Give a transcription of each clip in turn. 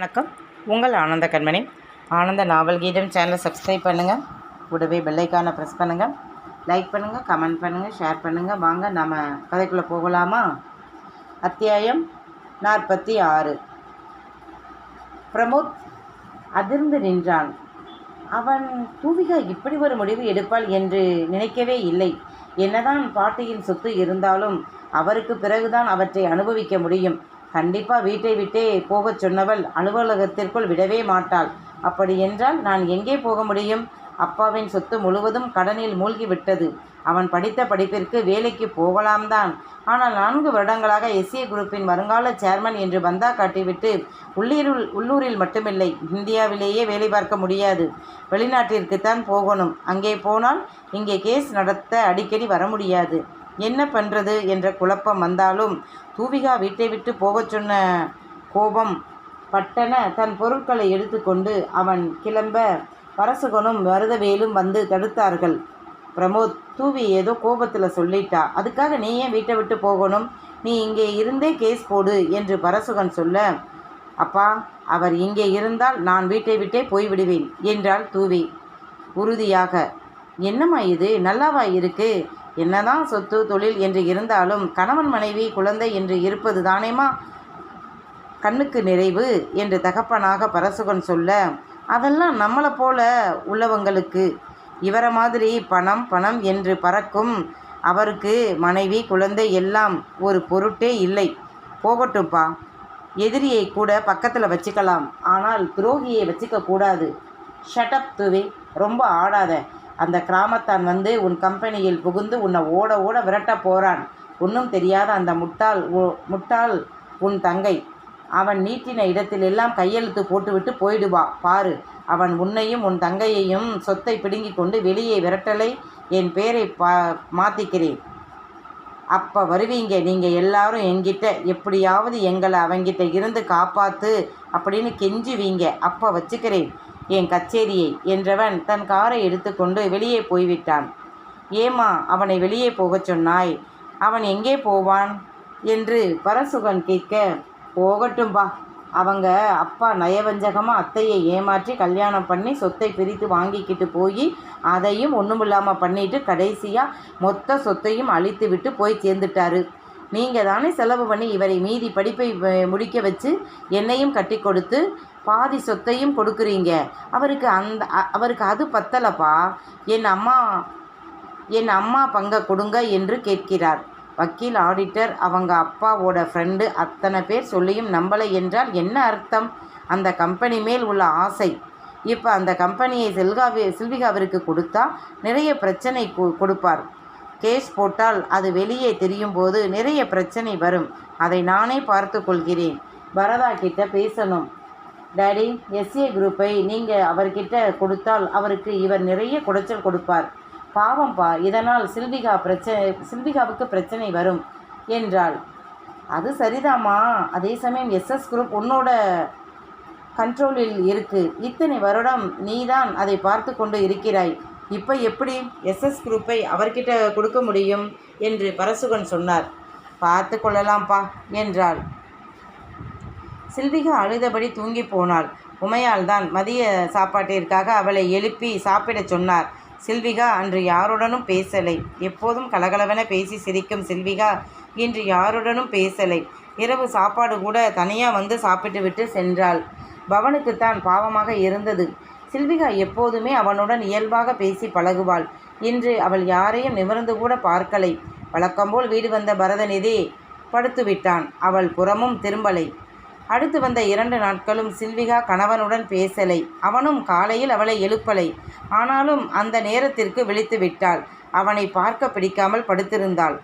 வணக்கம். உங்கள் ஆனந்த கண்மணி. ஆனந்த நாவல் கீதம் சேனலை சப்ஸ்கிரைப் பண்ணுங்கள் கூடவே பெல்லைக்கான ப்ரெஸ் பண்ணுங்கள் லைக் பண்ணுங்கள் கமெண்ட் பண்ணுங்கள் ஷேர் பண்ணுங்கள் வாங்க நம்ம கதைக்குள்ளே போகலாமா? அத்தியாயம் நாற்பத்தி ஆறு. பிரமோத் அதிர்ந்து நின்றான். அவன் தூவிகா இப்படி ஒரு முடிவு எடுப்பாள் என்று நினைக்கவே இல்லை. என்னதான் பாட்டியின் சொத்து இருந்தாலும் அவருக்கு பிறகுதான் அவற்றை அனுபவிக்க முடியும். கண்டிப்பாக வீட்டை விட்டே போகச் சொன்னவள் அலுவலகத்திற்குள் விடவே மாட்டாள். அப்படி என்றால் நான் எங்கே போக முடியும்? அப்பாவின் சொத்து முழுவதும் கடனில் மூழ்கிவிட்டது. அவன் படித்த படிப்பிற்கு வேலைக்கு போகலாம் தான் ஆனால் நான்கு வருடங்களாக எஸ்ஏ குரூப்பின் வருங்கால சேர்மன் என்று பந்தா காட்டிவிட்டு உள்ளூரில் உள்ளூரில் மட்டுமில்லை இந்தியாவிலேயே வேலை பார்க்க முடியாது. வெளிநாட்டிற்குத்தான் போகணும். அங்கே போனால் இங்கே கேஸ் நடத்த அடிக்கடி வர முடியாது. என்ன பண்ணுறது என்ற குழப்பம் வந்தாலும் தூவிகா வீட்டை விட்டு போகச் சொன்ன கோபம் பட்டன தன் பொருட்களை எடுத்துக்கொண்டு அவன் கிளம்ப பரசுகனும் வருதவேலும் வந்து தடுத்தார்கள். பிரமோத் தூவி ஏதோ கோபத்தில் சொல்லிட்டா. அதுக்காக நீ ஏன் வீட்டை விட்டு போகணும்? நீ இங்கே இருந்தே கேஸ் போடு என்று பரசுகன் சொல்ல அப்பா அவர் இங்கே இருந்தால் நான் வீட்டை விட்டே போய்விடுவேன் என்றாள் தூவி. உறுதியாக என்னம்மா இது? நல்லாவா இருக்கு? என்னதான் சொத்து தொழில் என்று இருந்தாலும் கணவன் மனைவி குழந்தை என்று இருப்பது தானேமா கண்ணுக்கு நிறைவு என்று தகப்பனாக பரசுகன் சொல்ல அதெல்லாம் நம்மளை போல உள்ளவங்களுக்கு. இவரை மாதிரி பணம் பணம் என்று பறக்கும் அவருக்கு மனைவி குழந்தை எல்லாம் ஒரு பொருட்டே இல்லை. போகட்டும்ப்பா எதிரியை கூட பக்கத்தில் வச்சுக்கலாம். ஆனால் துரோகியை வச்சுக்க கூடாது. ஷட்டப் துவே. ரொம்ப ஆடாத. அந்த கிராமத்தான் வந்து உன் கம்பெனியில் புகுந்து உன்னை ஓட ஓட விரட்ட போகிறான் ஒன்றும் தெரியாத அந்த முட்டாள் ஓ- முட்டாள் உன் தங்கை. அவன் நீட்டின இடத்திலெல்லாம் கையெழுத்து போட்டுவிட்டு போயிடுவா. பாரு அவன் உன்னையும் உன் தங்கையையும் சொத்தை பிடுங்கி கொண்டு வெளியே விரட்டலை. என் பேரை பா மாற்றிக்கிறேன் அப்போ வருவீங்க. நீங்கள் எல்லாரும் என்கிட்ட எப்படியாவது எங்களை அவங்கிட்ட இருந்து காப்பாற்று அப்படின்னு கெஞ்சுவீங்க. அப்போ வச்சுக்கிறேன். என் கச்சேரியை என்றவன் தன் காரை எடுத்துக்கொண்டு வெளியே போய்விட்டான். ஏமா அவனை வெளியே போகச் சொன்னாய்? அவன் எங்கே போவான்? என்று பரசுகன் கேட்க போகட்டும்பா அவங்க அப்பா நயவஞ்சகமாக அத்தையை ஏமாற்றி கல்யாணம் பண்ணி சொத்தை பிரித்து வாங்கிக்கிட்டு போய் அதையும் ஒன்றுமில்லாமல் பண்ணிட்டு கடைசியாக மொத்த சொத்தையும் அழித்து விட்டு போய் சேர்ந்துட்டாரு. நீங்கள் தானே செலவு பண்ணி இவரை மீதி படிப்பை முடிக்க வச்சு என்னையும் கட்டி கொடுத்து பாதி சொத்தையும் கொடுக்குறீங்க. அவருக்கு அந்த அவருக்கு அது பத்தலப்பா? என் அம்மா என் அம்மா பங்கை கொடுங்க என்று கேட்கிறார். வக்கீல் ஆடிட்டர் அவங்க அப்பாவோட ஃப்ரெண்டு அத்தனை பேர் சொல்லியும் நம்பலை என்றால் என்ன அர்த்தம்? அந்த கம்பெனி மேல் உள்ள ஆசை. இப்போ அந்த கம்பெனியை செல்காவி சில்விகாவிற்கு கொடுத்தா நிறைய பிரச்சனை கொ- கொடுப்பார். கேஸ் போட்டால் அது வெளியே தெரியும் போது நிறைய பிரச்சனை வரும். அதை நானே பார்த்து கொள்கிறேன். பரதா கிட்ட பேசணும். டேடி எஸ்ஏ குரூப்பை நீங்கள் அவர்கிட்ட கொடுத்தால் அவருக்கு இவர் நிறைய குடைச்சல் கொடுப்பார். பாவம்பா இதனால் சில்விகா பிரச்சனை சில்விகாவுக்கு பிரச்சனை வரும் என்றாள். அது சரிதாம்மா. அதே சமயம் எஸ்எஸ் குரூப் உன்னோட கண்ட்ரோலில் இருக்கு. இத்தனை வருடம் நீதான் அதை பார்த்து கொண்டு இருக்கிறாய். இப்போ எப்படி எஸ்எஸ் குரூப்பை அவர்கிட்ட கொடுக்க முடியும்? என்று பரசுகன் சொன்னார். பார்த்து கொள்ளலாம்ப்பா என்றாள். சில்விகா அழுதபடி தூங்கி போனாள். உமையால் தான் மதிய சாப்பாட்டிற்காக அவளை எழுப்பி சாப்பிடச் சொன்னார். சில்விகா அன்று யாருடனும் பேசலை. எப்போதும் கலகலவென பேசி சிரிக்கும் சில்விகா இன்று யாருடனும் பேசலை. இரவு சாப்பாடு கூட தனியாக வந்து சாப்பிட்டுவிட்டு சென்றாள். பவனுக்குத்தான் பாவமாக இருந்தது. சில்விகா எப்போதுமே அவனுடன் இயல்பாக பேசி பழகுவாள். இன்று அவள் யாரையும் நிமிர்ந்து கூட பார்க்கலை. வழக்கம்போல் வீடு வந்த பரதநிதி படுத்துவிட்டான். அவள் புறமும் திரும்பலை. அடுத்து வந்த இரண்டு நாட்களும் சில்விகா கணவனுடன் பேசலை. அவனும் காலையில் அவளை எழுப்பலை. ஆனாலும் அந்த நேரத்திற்கு விழித்து விட்டாள். அவனை பார்க்க பிடிக்காமல் படுத்திருந்தாள்.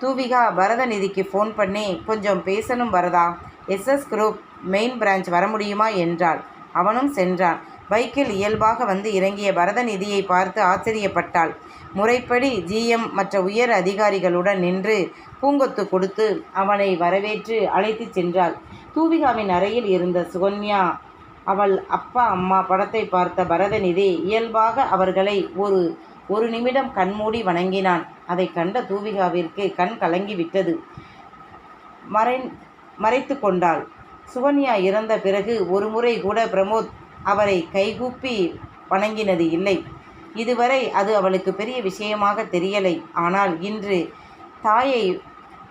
தூவிகா பரதநிதிக்கு ஃபோன் பண்ணி கொஞ்சம் பேசணும் வரதா எஸ்எஸ் குரூப் மெயின் பிரான்ச் வர முடியுமா? என்றாள். அவனும் சென்றான். பைக்கில் இயல்பாக வந்து இறங்கிய பரதநிதியை பார்த்து ஆச்சரியப்பட்டாள். முறைப்படி ஜிஎம் மற்ற உயர் அதிகாரிகளுடன் நின்று பூங்கொத்து கொடுத்து அவனை வரவேற்று அழைத்துச் சென்றாள். தூவிகாவின் அறையில் இருந்த சுகன்யா அவள் அப்பா அம்மா படத்தை பார்த்த பரதநிதி இயல்பாக அவர்களை ஒரு ஒரு நிமிடம் கண்மூடி வணங்கினான். அதை கண்ட தூவிகாவிற்கு கண் கலங்கி விட்டது மறை மறைத்து கொண்டாள். சுகன்யா இறந்த பிறகு ஒரு முறை கூட பிரமோத் அவரை கைகூப்பி வணங்கினது இல்லை. இதுவரை அது அவளுக்கு பெரிய விஷயமாக தெரியலை. ஆனால் இன்று தாயை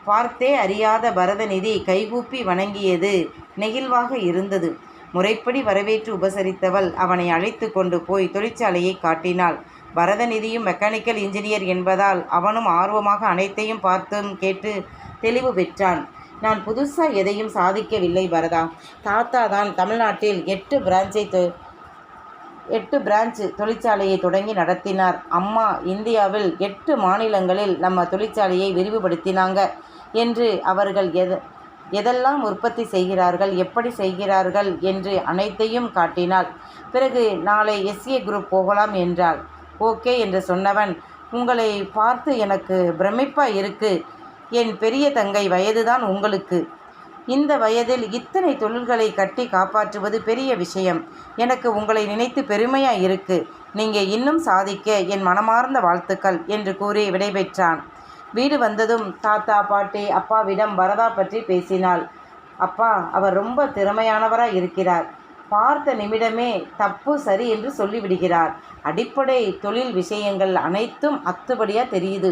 பார்த்தே அறியாத பரதநிதி கைகூப்பி வணங்கியது நெகிழ்வாக இருந்தது. முறைப்படி வரவேற்று உபசரித்தவள் அவனை அழைத்து கொண்டு போய் தொழிற்சாலையை காட்டினாள். பரதநிதியும் மெக்கானிக்கல் இன்ஜினியர் என்பதால் அவனும் ஆர்வமாக அனைத்தையும் பார்த்தும் கேட்டு தெளிவு பெற்றான். நான் புதுசாக எதையும் சாதிக்கவில்லை பரதா. தாத்தா தான் தமிழ்நாட்டில் எட்டு பிரான்ச்சை தொ- எட்டு பிரான்ச் தொழிற்சாலையை தொடங்கி நடத்தினார். அம்மா இந்தியாவில் எட்டு மாநிலங்களில் நம்ம தொழிற்சாலையை விரிவுபடுத்தினாங்க. என்று அவர்கள் எத எதெல்லாம் உற்பத்தி செய்கிறார்கள் எப்படி செய்கிறார்கள் என்று அனைத்தையும் காட்டினாள். பிறகு நாளை எஸ்ஏ குரூப் போகலாம் என்றாள். ஓகே என்று சொன்னவன் உங்களை பார்த்து எனக்கு பிரமிப்பாக இருக்கு. என் பெரிய தங்கை வயதுதான் உங்களுக்கு. இந்த வயதில் இத்தனை தொழில்களை கட்டி காப்பாற்றுவது பெரிய விஷயம். எனக்கு உங்களை நினைத்து பெருமையா இருக்கு. நீங்க இன்னும் சாதிக்க என் மனமார்ந்த வாழ்த்துக்கள் என்று கூறி விடைபெற்றான். வீடு வந்ததும் தாத்தா பாட்டி அப்பாவிடம் வரதா பற்றி பேசினாள். அப்பா அவர் ரொம்ப திறமையானவராக இருக்கிறார். பார்த்த நிமிடமே தப்பு சரி என்று சொல்லிவிடுகிறார். அடிப்படை தொழில் விஷயங்கள் அனைத்தும் அத்துபடியாக தெரியுது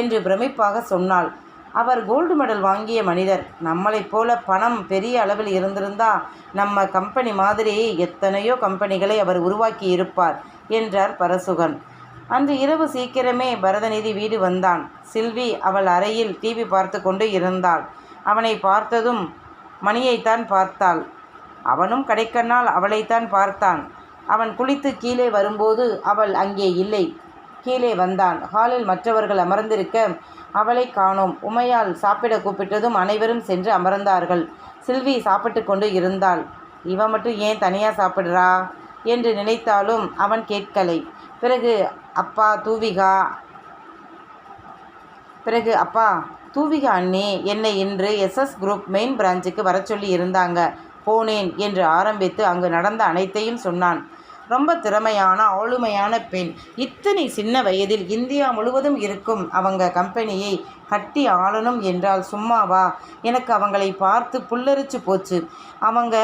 என்று பிரமிப்பாக சொன்னாள். அவர் கோல்டு மெடல் வாங்கிய மனிதர். நம்மளைப் போல பணம் பெரிய அளவில் இருந்திருந்தா நம்ம கம்பெனி மாதிரி எத்தனையோ கம்பெனிகளை அவர் உருவாக்கி இருப்பார் என்றார் பரசுகன். அன்று இரவு சீக்கிரமே பரதநிதி வீடு வந்தான். சில்வி அவள் அறையில் டிவி பார்த்து கொண்டு இருந்தாள். அவனை பார்த்ததும் மணியைத்தான் பார்த்தாள். அவனும் கடைக்கண்ணால் அவளைத்தான் பார்த்தான். அவன் குளித்து கீழே வரும்போது அவள் அங்கே இல்லை. கீழே வந்தான். ஹாலில் மற்றவர்கள் அமர்ந்திருக்க அவளை காணோம். உமையால் சாப்பிட கூப்பிட்டதும் அனைவரும் சென்று அமர்ந்தார்கள். சில்வி சாப்பிட்டு கொண்டு இருந்தாள். இவன் மட்டும் ஏன் தனியாக சாப்பிடுறா? என்று நினைத்தாலும் அவன் கேட்கலை. பிறகு அப்பா தூவிகா. பிறகு அப்பா தூவிகா அண்ணி என்னை இன்று எஸ்எஸ் குரூப் மெயின் பிரான்ச்சுக்கு வர சொல்லி இருந்தாங்க. போனேன் என்று ஆரம்பித்து அங்கு நடந்த அனைத்தையும் சொன்னான். ரொம்ப திறமையான ஆளுமையான பெண். இத்தனை சின்ன வயதில் இந்தியா முழுவதும் இருக்கும் அவங்க கம்பெனியை கட்டி ஆளணும் என்றால் சும்மாவா? எனக்கு அவங்களை பார்த்து புல்லரிச்சு போச்சு. அவங்க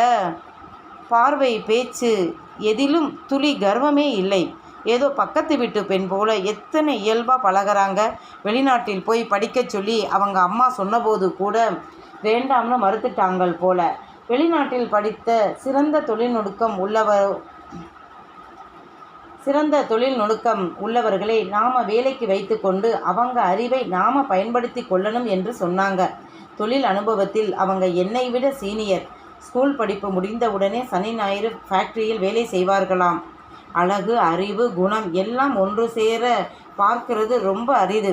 பார்வை பேச்சு எதிலும் துளி கர்வமே இல்லை. ஏதோ பக்கத்து வீட்டு பெண் போல எத்தனை இயல்பாக பழகுறாங்க. வெளிநாட்டில் போய் படிக்கச் சொல்லி அவங்க அம்மா சொன்னபோது கூட வேண்டாம்னு மறுத்துட்டாங்கள் போல. வெளிநாட்டில் படித்த சிறந்த தொழில்நுட்பம் உள்ளவர் சிறந்த தொழில் நுணுக்கம் உள்ளவர்களை நாம் வேலைக்கு வைத்துக்கொண்டு அவங்க அறிவை நாம் பயன்படுத்தி கொள்ளணும் என்று சொன்னாங்க. தொழில் அனுபவத்தில் அவங்க என்னை விட சீனியர். ஸ்கூல் படிப்பு முடிந்தவுடனே சனி ஞாயிறு ஃபேக்டரியில் வேலை செய்வார்களாம். அழகு அறிவு குணம் எல்லாம் ஒன்று சேர பார்க்கிறது ரொம்ப அரிது.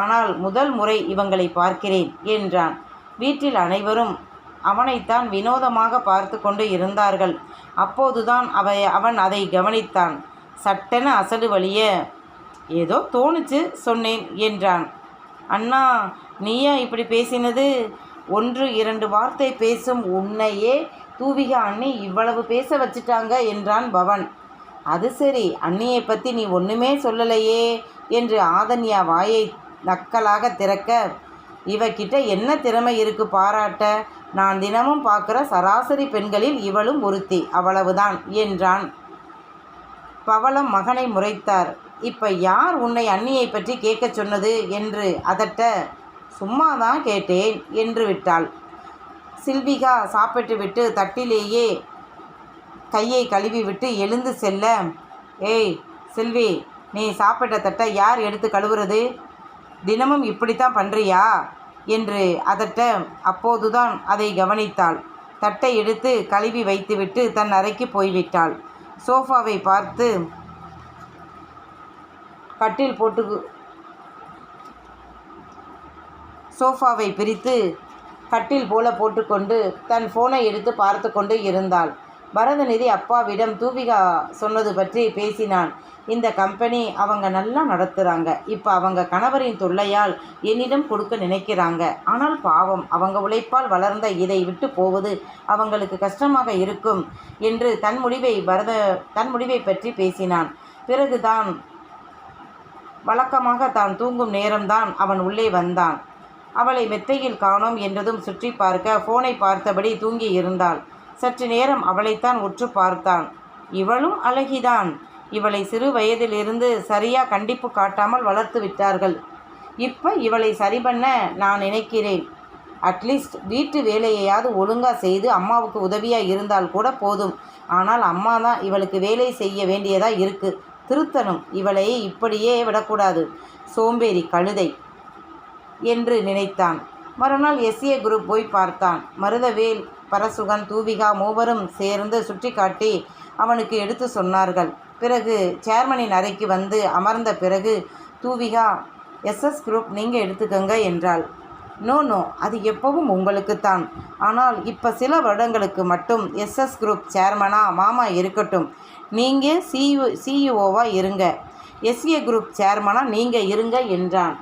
ஆனால் முதல் முறை இவங்களை பார்க்கிறேன் என்றான். வீட்டில் அனைவரும் அவனைத்தான் வினோதமாக பார்த்து கொண்டு இருந்தார்கள். அப்போதுதான் அவை அவன் அதை கவனித்தான். சட்டென அசடு வழிய ஏதோ தோணுச்சு சொன்னேன் என்றான். அண்ணா நீயா இப்படி பேசினது? ஒன்று இரண்டு வார்த்தை பேசும் உன்னையே தூவிகா அண்ணி இவ்வளவு பேச வச்சிட்டாங்க என்றான் பவன். அது சரி அண்ணியை பற்றி நீ ஒன்றுமே சொல்லலையே என்று ஆதன்யா வாயை நக்கலாக திறக்க இவகிட்ட என்ன திறமை இருக்கு பாராட்ட? நான் தினமும் பார்க்குற சராசரி பெண்களில் இவளும் ஒருத்தி அவ்வளவுதான் என்றான். பவளம் மகனை முறைத்தார். இப்போ யார் உன்னை அண்ணியை பற்றி கேட்கச் சொன்னது? என்று அதட்ட சும்மா தான் கேட்டேன் என்று விட்டாள். சில்விகா சாப்பிட்டு விட்டு தட்டிலேயே கையை கழுவி விட்டு எழுந்து செல்ல. ஏய் செல்வி நீ சாப்பிட்ட தட்டை யார் எடுத்து கழுவுறது? தினமும் இப்படித்தான் பண்ணுறியா என்று அதட்ட அப்போதுதான் அதை கவனித்தாள். தட்டை எடுத்து கழுவி வைத்துவிட்டு தன் அறைக்கு போய்விட்டாள். சோஃபாவை பார்த்து கட்டில் போட்டு சோஃபாவை பிரித்து கட்டில் போல போட்டுக்கொண்டு தன் ஃபோனை எடுத்து பார்த்து கொண்டு இருந்தாள். பரதநிதி அப்பாவிடம் தூவிகா சொன்னது பற்றி பேசினான். இந்த கம்பெனி அவங்க நல்லா நடத்துகிறாங்க இப்போ அவங்க கணவரின் தொல்லையால் என்னிடம் கொடுக்க நினைக்கிறாங்க. ஆனால் பாவம் அவங்க உழைப்பால் வளர்ந்த இதை விட்டு போவது அவங்களுக்கு கஷ்டமாக இருக்கும் என்று தன் முடிவை பரத தன் முடிவை பற்றி பேசினான். பிறகுதான் வழக்கமாக தான் தூங்கும் நேரம்தான் அவன் உள்ளே வந்தான். அவளை மெத்தையில் காணோம் என்றதும் சுற்றி பார்க்க ஃபோனை பார்த்தபடி தூங்கி இருந்தாள் சற்று நேரம் அவளைத்தான் உற்று பார்த்தான். இவளும் அழகிதான். இவளை சிறு வயதிலிருந்து சரியா கண்டிப்பு காட்டாமல் வளர்த்து விட்டார்கள். இப்போ இவளை சரி பண்ண நான் நினைக்கிறேன். அட்லீஸ்ட் வீட்டு வேலையையாவது ஒழுங்காக செய்து அம்மாவுக்கு உதவியாக இருந்தால் கூட போதும். ஆனால் அம்மா தான் இவளுக்கு வேலை செய்ய வேண்டியதாக இருக்குது திருத்தணும். இவளை இப்படியே விடக்கூடாது. சோம்பேறி கழுதை என்று நினைத்தான். மறுநாள் எஸ்ஏ குரூப் போய் பார்த்தான். மருதவேல் பரசுகன் தூவிகா மூவரும் சேர்ந்து சுற்றி காட்டி அவனுக்கு எடுத்து சொன்னார்கள். பிறகு சேர்மனின் அறைக்கு வந்து அமர்ந்த பிறகு தூவிகா எஸ்எஸ் குரூப் நீங்கள் எடுத்துக்கங்க என்றாள். நோ நோ அது எப்பவும் உங்களுக்குத்தான். ஆனால் இப்போ சில வருடங்களுக்கு மட்டும் எஸ்எஸ் குரூப் சேர்மனா மாமா இருக்கட்டும். நீங்கள் சிஇஓ சிஇஓவாக இருங்க. எஸ்ஏ குரூப் சேர்மனாக நீங்கள் இருங்க என்றான்.